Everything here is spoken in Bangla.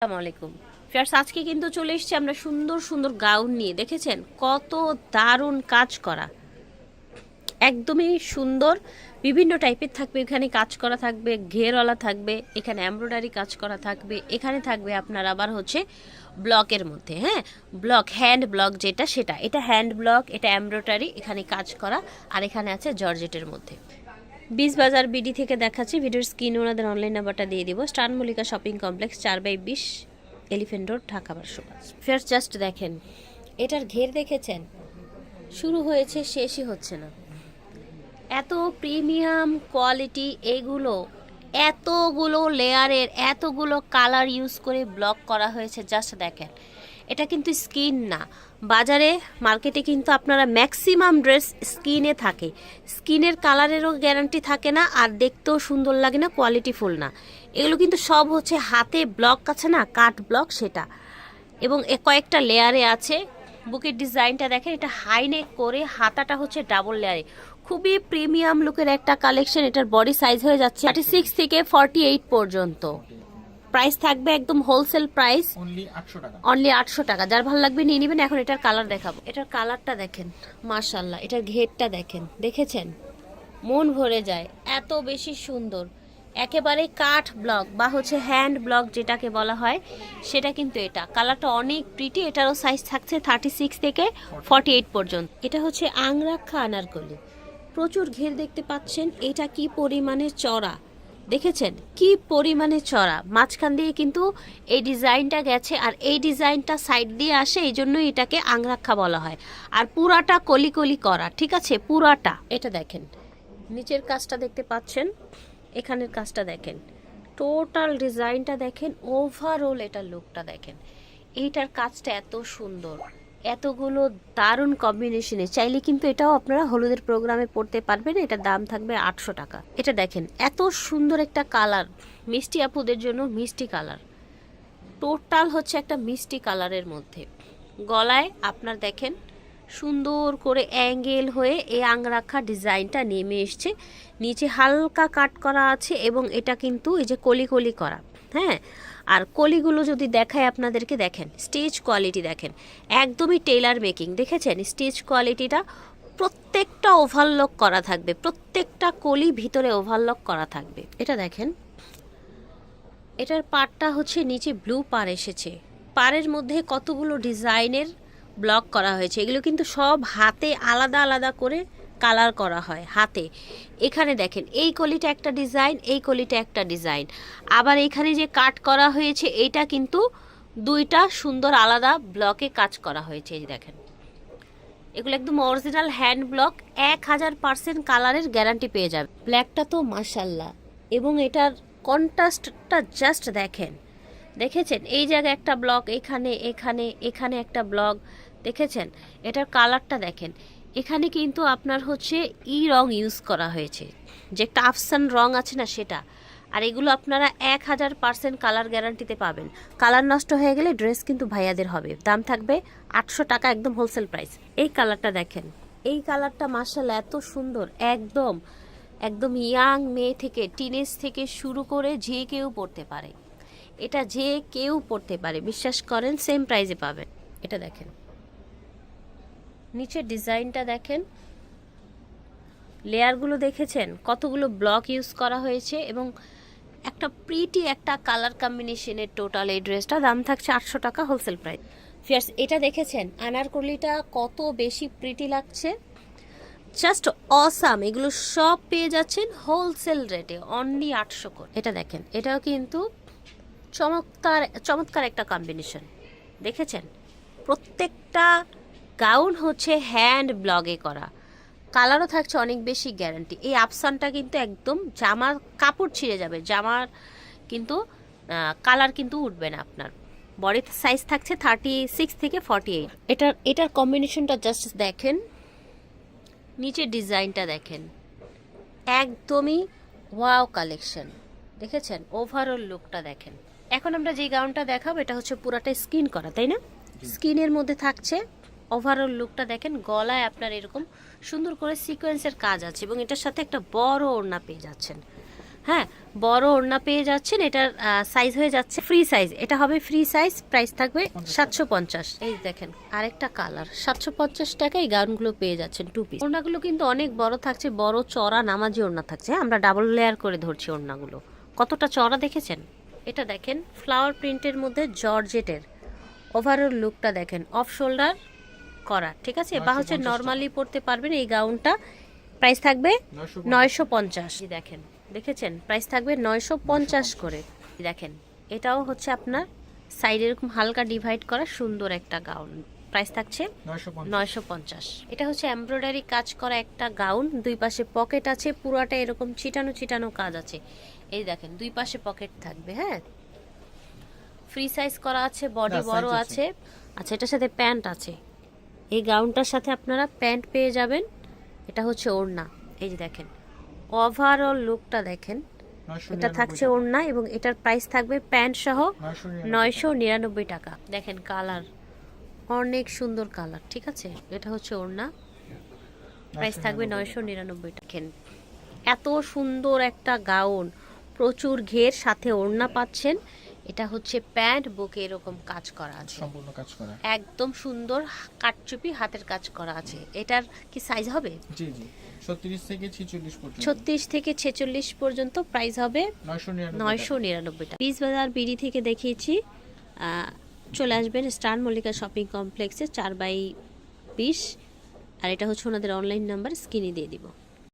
আসসালামু আলাইকুম। আজকে কিন্তু চলে এসেছি আমরা সুন্দর সুন্দর গাউন নিয়ে। দেখেছেন? কত দারুণ কাজ করা। একদমই সুন্দর। বিভিন্ন টাইপের থাকবে। এখানে কাজ করা থাকবে, ঘেরওয়ালা থাকবে, এখানে এমব্রয়ডারি কাজ করা থাকবে, এখানে থাকবে আপনার আবার হচ্ছে ব্লকের মধ্যে হ্যাঁ? ব্লক, হ্যান্ড ব্লক যেটা, সেটা। এটা হ্যান্ড ব্লক, এটা এমব্রয়ডারি, এখানে কাজ করা, আর এখানে আছে জর্জেটের মধ্যে। বিশ বাজার বিডি থেকে দেখাচ্ছি ভিডিওর স্ক্রিন ওনাদের অনলাইন নাম্বারটা দিয়ে দিব। স্টান মল্লিকা শপিং কমপ্লেক্স, চার বাই বিশ, এলিফেন্ট রোড, ঢাকা বারশো ফের জাস্ট দেখেন, এটার ঘের দেখেছেন? শুরু হয়েছে, শেষই হচ্ছে না। এত প্রিমিয়াম কোয়ালিটি এগুলো, এতগুলো লেয়ারের এতগুলো কালার ইউজ করে ব্লক করা হয়েছে জাস্ট দেখেন। এটা কিন্তু স্কিন না। বাজারে, মার্কেটে কিন্তু আপনারা ম্যাক্সিমাম ড্রেস স্কিনে থাকে। স্কিনের কালারেরও গ্যারান্টি থাকে না আর দেখতেও সুন্দর লাগে না কোয়ালিটিফুল না। এগুলো কিন্তু সব হচ্ছে হাতে ব্লক আছে না কাট ব্লক সেটা। এবং এ কয়েকটা লেয়ারে আছে। বুকের ডিজাইনটা দেখেন, এটা হাইনেক করে হাতাটা হচ্ছে ডাবল লেয়ারে খুবই প্রিমিয়াম লুকের একটা কালেকশন এটার বডি সাইজ হয়ে যাচ্ছে থার্টি সিক্স থেকে ফর্টি এইট পর্যন্ত। প্রাইস থাকবে একদম হোলসেল প্রাইস অনলি আটশো টাকা। যার ভালো লাগবে নিয়ে নেবেন এখন এটার কালার দেখাবো। এটার কালারটা দেখেন মার্শাল্লাহ এটার ঘেরটা দেখেন দেখেছেন? মন ভরে যায় এত বেশি সুন্দর। একেবারে কাঠ ব্লক বা হচ্ছে হ্যান্ড ব্লক যেটাকে বলা হয় সেটা কিন্তু এটা। কালারটা অনেক প্রিটি এটারও সাইজ থাকছে থার্টি সিক্স থেকে ফর্টি এইট পর্যন্ত। এটা হচ্ছে আংরাক্ষা আনারকলি প্রচুর ঘের দেখতে পাচ্ছেন এটা কি পরিমাণে চড়া? দেখেছেন? কি পরিমাণে চড়া? মাঝখান দিয়ে কিন্তু এই ডিজাইনটা গেছে আর এই ডিজাইনটা সাইড দিয়ে আসে, এই জন্যই এটাকে আংরাক্ষা বলা হয়। আর পুরাটা কলি কলি করা, ঠিক আছে? পুরাটা। এটা দেখেন। নিচের কাজটা দেখতে পাচ্ছেন? এখানের কাজটা দেখেন। টোটাল ডিজাইনটা দেখেন, ওভারঅল এটার লুকটা দেখেন। এইটার কাজটা এত সুন্দর। এতগুলো দারুণ কম্বিনেশনে চাইলে কিন্তু এটাও আপনারা হলুদের প্রোগ্রামে পড়তে পারবেন, এটার দাম থাকবে আটশো টাকা। এটা দেখেন, এত সুন্দর একটা কালার মিষ্টি আপুদের জন্য মিষ্টি কালার টোটাল হচ্ছে একটা মিষ্টি কালারের মধ্যে। গলায় আপনার দেখেন, সুন্দর করে অ্যাঙ্গেল হয়ে এই আংরাখা ডিজাইনটা নেমে এসছে। নিচে হালকা কাট করা আছে এবং এটা কিন্তু এই যে কলি কলি করা। হ্যাঁ? আর কলিগুলো যদি দেখায় আপনাদেরকে, দেখেন, স্টেজ কোয়ালিটি দেখেন, একদমই টেলার মেকিং, দেখেছেন? স্টেজ কোয়ালিটিটা প্রত্যেকটা ওভারলক করা থাকবে, প্রত্যেকটা কলি ভিতরে ওভারলক করা থাকবে। এটা দেখেন, এটার পাড়টা হচ্ছে নিচে ব্লু পার এসেছে। পাড়ের মধ্যে কতগুলো ডিজাইনের ব্লক করা হয়েছে, এগুলো কিন্তু সব হাতে আলাদা আলাদা করে কালার করা হয় হাতে। এখানে দেখেন, এই কলিটা একটা ডিজাইন, এই কলিটা একটা ডিজাইন। আবার এখানে যে কাট করা হয়েছে এইটা কিন্তু দুইটা সুন্দর আলাদা ব্লকে কাজ করা হয়েছে, এই দেখেন। এগুলো একদম অরিজিনাল হ্যান্ড ব্লক এক হাজার পার্সেন্ট কালারের গ্যারান্টি পেয়ে যাবে। ব্ল্যাকটা তো মাসাল্লাহ এবং এটার কন্ট্রাস্টটা জাস্ট দেখেন। দেখেছেন? এই জায়গায় একটা ব্লক এখানে এখানে এখানে একটা ব্লক দেখেছেন? এটার কালারটা দেখেন। এখানে কিন্তু আপনার হচ্ছে ই রং ইউজ করা হয়েছে। যে একটা আফসান রং আছে না সেটা। আর এগুলো আপনারা এক হাজার পার্সেন্ট কালার গ্যারান্টিতে পাবেন। কালার নষ্ট হয়ে গেলে ড্রেস কিন্তু ভাইয়াদের হবে। দাম থাকবে আটশো টাকা একদম হোলসেল প্রাইস এই কালারটা দেখেন। এই কালারটা মার্শাল এত সুন্দর। একদম একদম ইয়াং মেয়ে থেকে টিনেজ থেকে শুরু করে যে কেউ পড়তে পারে। এটা যে কেউ পড়তে পারে। বিশ্বাস করেন সেম প্রাইজে পাবেন। এটা দেখেন। নিচের ডিজাইনটা দেখেন। লেয়ারগুলো দেখেছেন? কতগুলো ব্লক ইউজ করা হয়েছে এবং একটা প্রিটি একটা কালার কম্বিনেশনের টোটাল এই ড্রেসটা দাম থাকছে আটশো টাকা হোলসেল প্রাইস ফিয়ার্স এটা দেখেছেন? আনারকলিটা কত বেশি প্রিটি লাগছে? জাস্ট অসাম এগুলো সব পেয়ে যাচ্ছেন হোলসেল রেটে অনলি আটশো করে। এটা দেখেন। এটাও কিন্তু চমৎকার চমৎকার একটা কম্বিনেশন দেখেছেন? প্রত্যেকটা গাউন হচ্ছে হ্যান্ড ব্লগে করা। কালারও থাকছে অনেক বেশি গ্যারান্টি এই আফসানটা কিন্তু একদম জামার কাপড় ছিঁড়ে যাবে। জামার কিন্তু কালার কিন্তু উঠবে না আপনার। বডি সাইজ থাকছে থার্টি সিক্স থেকে ফর্টি এইট এটার এটার কম্বিনেশনটা জাস্ট দেখেন। নিচে ডিজাইনটা দেখেন। একদমই ওয়াও কালেকশন দেখেছেন? ওভারঅল লুকটা দেখেন। এখন আমরা যে গাউনটা দেখাবো এটা হচ্ছে পুরাটা স্কিন করা তাই না? স্কিনের মধ্যে থাকছে ওভারঅল লুকটা দেখেন গলায় আপনার এরকম সুন্দর করে সিকোয়েন্সের কাজ আছে এবং এটার সাথে একটা বড় ওড়না পেয়ে যাচ্ছেন। হ্যাঁ বড় ওড়না পেয়ে যাচ্ছেন এটার সাইজ হয়ে যাচ্ছে ফ্রি সাইজ এটা হবে ফ্রি সাইজ প্রাইস থাকবে সাতশো পঞ্চাশ। এই দেখেন আরেকটা কালার সাতশো পঞ্চাশ টাকায় এই গাউনগুলো পেয়ে যাচ্ছেন টু পিস ওড়নাগুলো কিন্তু অনেক বড় থাকছে বড় চড়া নামাজি ওড়না থাকছে। আমরা ডাবল লেয়ার করে ধরছি ওড়নাগুলো। কতটা চড়া দেখেছেন? এটা দেখেন ফ্লাওয়ার প্রিন্টের মধ্যে জর্জেটের ওভারঅল লুকটা দেখেন অফ শোল্ডার করা ঠিক আছে? বা হচ্ছে নর্মালি পরতে পারবেন এই গাউনটা। প্রাইস থাকবে নয়শো পঞ্চাশ। দেখেন দেখেছেন? প্রাইস থাকবে নয়শো পঞ্চাশ করে। দেখেন এটাও হচ্ছে আপনার সাইড এরকম হালকা ডিভাইড করা সুন্দর একটা গাউন। প্রাইস থাকছে নয়শো পঞ্চাশ। এটা হচ্ছে এমব্রয়ডারি কাজ করা একটা গাউন। দুই পাশে পকেট আছে পুরাটা এরকম ছিটানো ছিটানো কাজ আছে। এই দেখেন দুই পাশে পকেট থাকবে হ্যাঁ? ফ্রি সাইজ করা আছে বডি বড় আছে। আচ্ছা এটার সাথে প্যান্ট আছে। এই গাউনটার সাথে আপনারা প্যান্ট পেয়ে যাবেন। এটা হচ্ছে ওড়না। এই যে দেখেন ওভারঅল লুকটা দেখেন। এটা থাকছে ওড়না এবং এটার প্রাইস থাকবে প্যান্ট সহ নয়শো নিরানব্বই টাকা। দেখেন কালার অনেক সুন্দর কালার ঠিক আছে? এটা হচ্ছে ওড়না। প্রাইস থাকবে নয়শো নিরানব্বই টাকা। এত সুন্দর একটা গাউন প্রচুর ঘের সাথে ওড়না পাচ্ছেন। এটা হচ্ছে প্যান্ট বুকে এরকম কাজ করা আছে। সম্পূর্ণ কাজ করা। একদম সুন্দর কাটচুপি হাতের কাজ করা আছে। এটার কি সাইজ হবে? জি জি। ছত্রিশ থেকে ছিচল্লিশ পর্যন্ত। ছত্রিশ থেকে ছেচল্লিশ পর্যন্ত প্রাইস হবে নয়শো নিরানব্বই নয়শো নিরানব্বই টাকা। পিস বাজার বিডি থেকে দেখিয়েছি। চলে আসবেন স্টার মল্লিকা শপিং কমপ্লেক্সে চার বাই বিশ। আর এটা হচ্ছে ওনাদের অনলাইন নাম্বার স্ক্রিনে দিয়ে দিব।